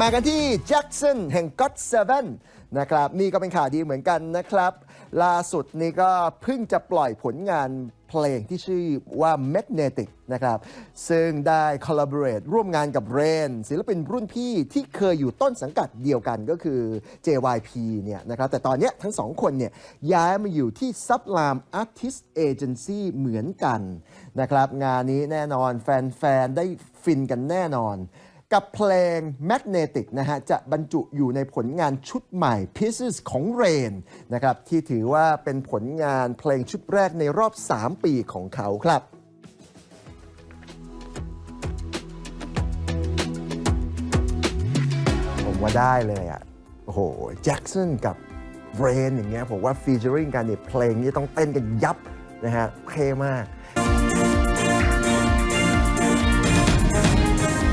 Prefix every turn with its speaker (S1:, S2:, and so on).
S1: มากันที่แจ็ k สันแห่ง God Seven นนะครับนี่ก็เป็นข่าวดีเหมือนกันนะครับ ล่าสุดนี่ก็เพิ่งจะปล่อยผลงานเพลงที่ชื่อว่า Magnetic นะครับ ซึ่งได้ collaborate ร่วมงานกับเรนศิลปินรุ่นพี่ที่เคยอยู่ต้นสังกัดเดียวกันก็คือ JYP เนี่ยนะครับ แต่ตอนนี้ทั้งสองคนเนี่ยย้ายมาอยู่ที่ Sublime Artist Agency เหมือนกันนะครับ งานนี้แน่นอนแฟน ๆ ได้ฟินกันแน่นอน กับเพลง Magnetic นะฮะ จะบรรจุอยู่ในผลงานชุดใหม่ Pieces ของ Rain นะครับ ที่ถือว่าเป็นผลงานเพลงชุดแรกในรอบ 3 ปีของเขาครับผมว่าได้เลยอะ โอ้โห แจ็คสันกับเรนอย่างเงี้ย ผมว่าฟีเจอริงกันเนี่ยเพลงนี้ต้องเต้นกันยับนะฮะเท่มาก